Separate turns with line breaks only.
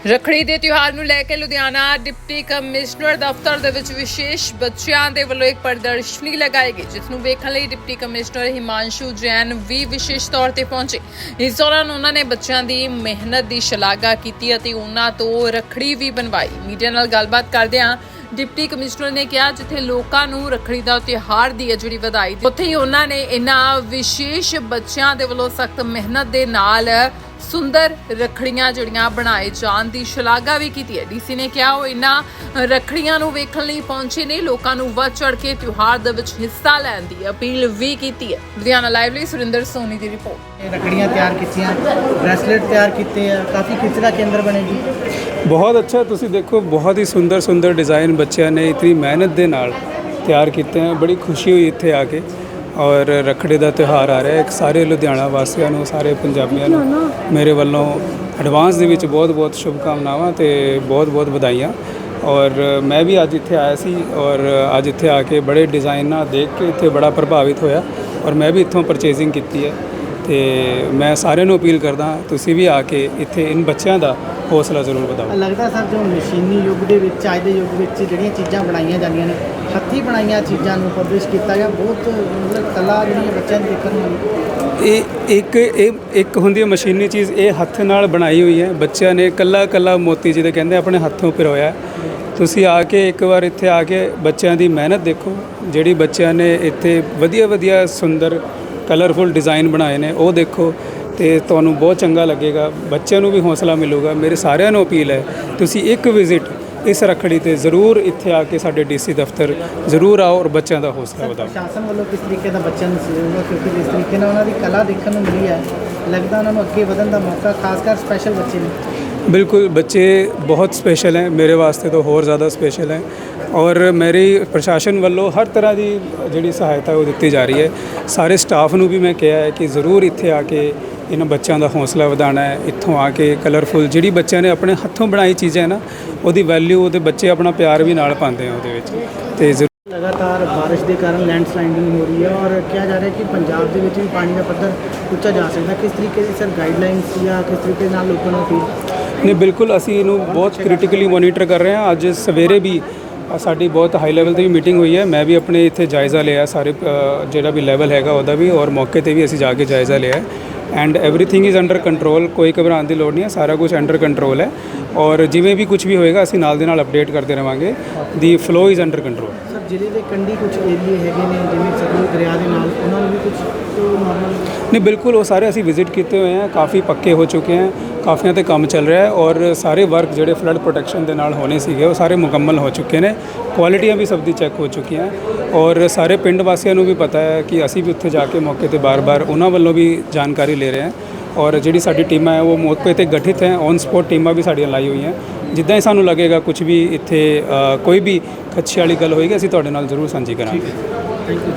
ਰੱਖੜੀ ਦੇ ਤਿਉਹਾਰ ਨੂੰ ਲੈ ਕੇ ਲੁਧਿਆਣਾ ਡਿਪਟੀ ਕਮਿਸ਼ਨਰ ਦਫ਼ਤਰ ਦੇ ਵਿੱਚ ਵਿਸ਼ੇਸ਼ ਬੱਚਿਆਂ ਦੇ ਵੱਲੋਂ ਇੱਕ ਪ੍ਰਦਰਸ਼ਨੀ ਲਗਾਈ ਗਈ, ਜਿਸ ਨੂੰ ਵੇਖਣ ਲਈ ਡਿਪਟੀ ਕਮਿਸ਼ਨਰ ਹਿਮਾਂਸ਼ੂ ਜੈਨ ਵੀ ਵਿਸ਼ੇਸ਼ ਤੌਰ ਤੇ ਪਹੁੰਚੇ। ਇਸ ਦੌਰਾਨ ਉਹਨਾਂ ਨੇ ਬੱਚਿਆਂ ਦੀ ਮਿਹਨਤ ਦੀ ਸ਼ਲਾਘਾ ਕੀਤੀ ਅਤੇ ਉਹਨਾਂ ਤੋਂ ਰੱਖੜੀ ਵੀ ਬਣਵਾਈ। ਮੀਡੀਆ ਨਾਲ ਗੱਲਬਾਤ ਕਰਦਿਆਂ ਡਿਪਟੀ ਕਮਿਸ਼ਨਰ ਨੇ ਕਿਹਾ, ਜਿੱਥੇ ਲੋਕਾਂ ਨੂੰ ਰੱਖੜੀ ਦਾ ਤਿਉਹਾਰ ਦੀ ਹੈ ਜਿਹੜੀ ਵਧਾਈ ਉੱਥੇ ਹੀ ਉਹਨਾਂ ਨੇ ਇਹਨਾਂ ਵਿਸ਼ੇਸ਼ ਬੱਚਿਆਂ ਦੇ ਵੱਲੋਂ ਸਖਤ ਮਿਹਨਤ ਦੇ ਨਾਲ ਸੁੰਦਰ ਰੱਖੜੀਆਂ ਜਿਹੜੀਆਂ ਬਣਾਏ ਜਾਣ ਦੀ ਸ਼ਲਾਘਾ ਵੀ ਕੀਤੀ ਹੈ। ਡੀਸੀ ਨੇ ਕਿਹਾ ਉਹ ਇਹਨਾਂ ਰੱਖੜੀਆਂ ਨੂੰ ਵੇਖਣ ਲਈ ਪਹੁੰਚੇ ਨੇ। ਲੋਕਾਂ ਨੂੰ ਵੱਧ ਚੜ ਕੇ ਤਿਉਹਾਰ ਦੇ ਵਿੱਚ ਹਿੱਸਾ ਲੈਣ ਦੀ ਅਪੀਲ ਵੀ ਕੀਤੀ ਹੈ। ਲੁਧਿਆਣਾ ਲਾਈਵ ਲਈ ਸੁਰਿੰਦਰ ਸੋਨੀ ਦੀ ਰਿਪੋਰਟ।
ਇਹ ਰੱਖੜੀਆਂ ਤਿਆਰ ਕੀਤੀਆਂ ਬ੍ਰੈਸਲੇਟ ਤਿਆਰ ਕੀਤੇ ਆ। ਕਾਫੀ ਖਿੱਚ ਦਾ ਕੇਂਦਰ ਬਣੇ ਜੀ।
ਬਹੁਤ ਅੱਛਾ। ਤੁਸੀਂ ਦੇਖੋ ਬਹੁਤ ਹੀ ਸੁੰਦਰ ਸੁੰਦਰ ਡਿਜ਼ਾਈਨ ਬੱਚਿਆਂ ਨੇ ਇਤਨੀ ਮਿਹਨਤ ਦੇ ਨਾਲ ਤਿਆਰ ਕੀਤੇ ਹਨ ਬੜੀ ਖੁਸ਼ੀ ਹੋਈ ਇੱਥੇ ਆ ਕੇ। ਔਰ ਰੱਖੜੀ ਦਾ ਤਿਉਹਾਰ ਆ ਰਿਹਾ ਹੈ। ਇੱਕ ਸਾਰੇ ਲੁਧਿਆਣਾ ਵਾਸੀਆਂ ਨੂੰ, ਸਾਰੇ ਪੰਜਾਬੀਆਂ ਨੂੰ ਮੇਰੇ ਵੱਲੋਂ ਐਡਵਾਂਸ ਦੇ ਵਿੱਚ ਬਹੁਤ ਬਹੁਤ ਸ਼ੁਭਕਾਮਨਾਵਾਂ ਤੇ ਬਹੁਤ ਬਹੁਤ ਵਧਾਈਆਂ। ਔਰ ਮੈਂ ਵੀ ਅੱਜ ਇੱਥੇ ਆਇਆ ਸੀ ਔਰ ਅੱਜ ਇੱਥੇ ਆ ਕੇ ਬੜੇ ਡਿਜ਼ਾਈਨਾਂ ਦੇਖ ਕੇ ਇੱਥੇ ਬੜਾ ਪ੍ਰਭਾਵਿਤ ਹੋਇਆ। ਔਰ ਮੈਂ ਵੀ ਇੱਥੋਂ ਪਰਚੇਜ਼ਿੰਗ ਕੀਤੀ ਹੈ। ਤੇ ਮੈਂ ਸਾਰਿਆਂ ਨੂੰ ਅਪੀਲ ਕਰਦਾ ਤੁਸੀਂ ਵੀ ਆ ਕੇ ਇੱਥੇ ਇਨ ਬੱਚਿਆਂ ਦਾ ਹੌਸਲਾ ਜ਼ਰੂਰ ਵਧਾਓ।
ਲੱਗਦਾ ਸਰ ਜੋ ਮਸ਼ੀਨੀ ਯੁੱਗ ਦੇ ਵਿੱਚ ਅੱਜ ਦੇ ਯੁੱਗ ਵਿੱਚ ਜਿਹੜੀਆਂ ਚੀਜ਼ਾਂ ਬਣਾਈਆਂ ਜਾਂਦੀਆਂ ਨੇ ਹੱਥੀਂ ਬਣਾਈਆਂ ਚੀਜ਼ਾਂ ਨੂੰ ਪਬਲਿਸ਼ ਕੀਤਾ ਗਿਆ ਬਹੁਤ ਮਤਲਬ ਕਲਾ ਜਿਹੜੀਆਂ ਬੱਚਿਆਂ ਨੂੰ ਦੇਖਣ ਨੂੰ
ਇਹ ਇੱਕ ਇਹ ਇੱਕ ਹੁੰਦੀ ਹੈ ਮਸ਼ੀਨੀ ਚੀਜ਼ ਇਹ ਹੱਥ ਨਾਲ ਬਣਾਈ ਹੋਈ ਹੈ। ਬੱਚਿਆਂ ਨੇ ਕੱਲਾ ਕੱਲਾ ਮੋਤੀ ਜਿਹਦੇ ਕਹਿੰਦੇ ਆਪਣੇ ਹੱਥੋਂ ਪਿਰੋਇਆ ਤੁਸੀਂ ਆ ਕੇ ਇੱਕ ਵਾਰ ਇੱਥੇ ਆ ਕੇ ਬੱਚਿਆਂ ਦੀ ਮਿਹਨਤ ਦੇਖੋ ਜਿਹੜੀ ਬੱਚਿਆਂ ਨੇ ਇੱਥੇ ਵਧੀਆ ਵਧੀਆ ਸੁੰਦਰ ਕਲਰਫੁਲ ਡਿਜ਼ਾਈਨ ਬਣਾਏ ਨੇ ਉਹ ਦੇਖੋ ਤੇ ਤੁਹਾਨੂੰ ਬਹੁਤ ਚੰਗਾ ਲੱਗੇਗਾ ਬੱਚਿਆਂ ਨੂੰ ਵੀ ਹੌਸਲਾ ਮਿਲੂਗਾ। ਮੇਰੇ ਸਾਰਿਆਂ ਨੂੰ ਅਪੀਲ ਹੈ ਤੁਸੀਂ ਇੱਕ ਵਿਜ਼ਿਟ ਇਸ ਰੱਖੜੀ ਤੇ ਜ਼ਰੂਰ ਇੱਥੇ ਆ ਕੇ ਸਾਡੇ ਡੀਸੀ ਦਫ਼ਤਰ ਜ਼ਰੂਰ ਆਓ ਔਰ ਬੱਚਿਆਂ ਦਾ ਹੌਸਲਾ ਵਧਾਓ।
ਪ੍ਰਸ਼ਾਸਨ ਵੱਲੋਂ ਕਿਸ ਤਰੀਕੇ ਦਾ ਬੱਚਿਆਂ ਨੂੰ ਹੈ ਕਿਉਂਕਿ ਜਿਸ ਤਰੀਕੇ ਨਾਲ ਉਹਨਾਂ ਦੀ ਕਲਾ ਦੇਖਣ ਨੂੰ ਮਿਲੀ ਹੈ ਲੱਗਦਾ ਉਹਨਾਂ ਨੂੰ ਅੱਗੇ ਵਧਣ ਦਾ ਮੌਕਾ ਖਾਸ ਕਰ ਸਪੈਸ਼ਲ ਬੱਚੇ ਨੇ।
ਬਿਲਕੁਲ ਬੱਚੇ ਬਹੁਤ ਸਪੈਸ਼ਲ ਹੈ। ਮੇਰੇ ਵਾਸਤੇ ਤਾਂ ਹੋਰ ਜ਼ਿਆਦਾ ਸਪੈਸ਼ਲ ਹੈ। ਔਰ ਮੇਰੀ ਪ੍ਰਸ਼ਾਸਨ ਵੱਲੋਂ ਹਰ ਤਰ੍ਹਾਂ ਦੀ ਜਿਹੜੀ ਸਹਾਇਤਾ ਉਹ ਦਿੱਤੀ ਜਾ ਰਹੀ ਹੈ। ਸਾਰੇ ਸਟਾਫ ਨੂੰ ਵੀ ਮੈਂ ਕਿਹਾ ਹੈ ਕਿ ਜ਼ਰੂਰ ਇੱਥੇ ਆ ਕੇ ਇਹਨਾਂ ਬੱਚਿਆਂ ਦਾ ਹੌਸਲਾ ਵਧਾਉਣਾ ਹੈ। ਇੱਥੋਂ ਆ ਕੇ ਕਲਰਫੁਲ ਜਿਹੜੀ ਬੱਚਿਆਂ ਨੇ ਆਪਣੇ ਹੱਥੋਂ ਬਣਾਈ ਚੀਜ਼ਾਂ ਹੈ ਨਾ ਉਹਦੀ ਵੈਲਿਊ ਉਹਦੇ ਬੱਚੇ ਆਪਣਾ ਪਿਆਰ ਵੀ ਨਾਲ ਪਾਉਂਦੇ ਆ ਉਹਦੇ ਵਿੱਚ। ਤੇ ਜ਼ਰੂਰ
ਲਗਾਤਾਰ ਬਾਰਿਸ਼ ਦੇ ਕਾਰਨ ਲੈਂਡਸਲਾਈਡਿੰਗ ਹੋ ਰਹੀ ਹੈ ਔਰ ਕਿਹਾ ਜਾ ਰਿਹਾ ਹੈ ਕਿ ਪੰਜਾਬ ਦੇ ਵਿੱਚ ਵੀ ਪਾਣੀ ਦਾ ਪੱਧਰ ਉੱਚਾ ਜਾ ਸਕਦਾ ਕਿਸ ਤਰੀਕੇ ਦੀ ਸਰ ਗਾਈਡਲਾਈਨਸ ਜਾਂ ਕਿਸ ਤਰੀਕੇ ਨਾਲ ਲੋਕਾਂ ਨੂੰ
ਨਹੀਂ ਬਿਲਕੁਲ ਅਸੀਂ ਇਹਨੂੰ ਬਹੁਤ ਕ੍ਰਿਟੀਕਲੀ ਮੋਨੀਟਰ ਕਰ ਰਹੇ ਹਾਂ। ਅੱਜ ਸਵੇਰੇ ਵੀ ਸਾਡੀ ਬਹੁਤ ਹਾਈ ਲੈਵਲ ਤੇ ਵੀ ਮੀਟਿੰਗ ਹੋਈ ਹੈ। ਮੈਂ ਵੀ ਆਪਣੇ ਇੱਥੇ ਜਾਇਜ਼ਾ ਲਿਆ ਸਾਰੇ ਜਿਹੜਾ ਵੀ ਲੈਵਲ ਹੈਗਾ ਉਹਦਾ ਵੀ ਔਰ ਮੌਕੇ ਤੇ ਵੀ ਅਸੀਂ ਜਾ ਕੇ ਜਾਇਜ਼ਾ ਲਿਆ and everything is under control ਕੋਈ ਘਬਰਾਉਣ ਦੀ ਲੋੜ ਨਹੀਂ ਹੈ। ਸਾਰਾ ਕੁਝ ਅੰਡਰ ਕੰਟਰੋਲ ਹੈ। ਔਰ ਜਿਵੇਂ ਵੀ ਕੁਝ ਵੀ ਹੋਏਗਾ ਅਸੀਂ ਨਾਲ ਦੇ ਨਾਲ ਅਪਡੇਟ ਕਰਦੇ ਰਵਾਂਗੇ। The flow is under control
sir ਜ਼ਿਲ੍ਹੇ ਦੇ ਕੰਢੀ ਕੁਝ ਏਰੀਏ ਹੈਗੇ ਨੇ ਜਿਵੇਂ ਸਤਲੁਜ ਦਰਿਆ ਦੇ ਨਾਲ ਉਹਨਾਂ ਨੂੰ ਵੀ ਕੁਝ
ਨਹੀਂ ਬਿਲਕੁਲ ਉਹ ਸਾਰੇ ਅਸੀਂ ਵਿਜ਼ਿਟ ਕੀਤੇ ਹੋਏ ਹਾਂ ਕਾਫੀ ਪੱਕੇ ਹੋ ਚੁੱਕੇ ਹਨ ਕਾਫੀਆਂ ਤੇ ਕੰਮ ਚੱਲ ਰਿਹਾ ਹੈ ਔਰ ਸਾਰੇ ਵਰਕ ਜਿਹੜੇ ਫਲੱਡ ਪ੍ਰੋਟੈਕਸ਼ਨ ਦੇ ਨਾਲ ਹੋਣੇ ਸੀਗੇ, ਉਹ ਸਾਰੇ ਮੁਕੰਮਲ ਹੋ ਚੁੱਕੇ ਨੇ। ਕੁਆਲਿਟੀਆਂ ਵੀ ਸਭ ਦੀ ਚੈੱਕ ਹੋ ਚੁੱਕੀਆਂ। ਔਰ ਸਾਰੇ ਪਿੰਡ ਵਾਸੀਆਂ ਨੂੰ ਵੀ ਪਤਾ ਹੈ ਕਿ ਅਸੀਂ ਵੀ ਉੱਥੇ ਜਾ ਕੇ ਮੌਕੇ ਤੇ ਬਾਰ-ਬਾਰ ਉਹਨਾਂ ਵੱਲੋਂ ਵੀ ਜਾਣਕਾਰੀ ਲੈ ਰਹੇ ਹਾਂ। ਔਰ ਜਿਹੜੀ ਸਾਡੀ ਟੀਮਾਂ ਹੈ, ਉਹ ਮੌਕੇ ਤੇ ਗਠਿਤ ਹੈ। ਔਨ ਸਪੌਟ ਟੀਮਾਂ ਵੀ ਸਾਡੀਆਂ ਲਾਈ ਹੋਈਆਂ। ਜਿੱਦਾਂ ਹੀ ਸਾਨੂੰ ਲੱਗੇਗਾ ਕੁਝ ਵੀ ਇੱਥੇ ਕੋਈ ਵੀ ਖੱਛੇ ਵਾਲੀ ਗੱਲ ਹੋਏਗੀ, ਅਸੀਂ ਤੁਹਾਡੇ ਨਾਲ ਜ਼ਰੂਰ ਸਾਂਝੀ ਕਰਾਂਗੇ।
Thank you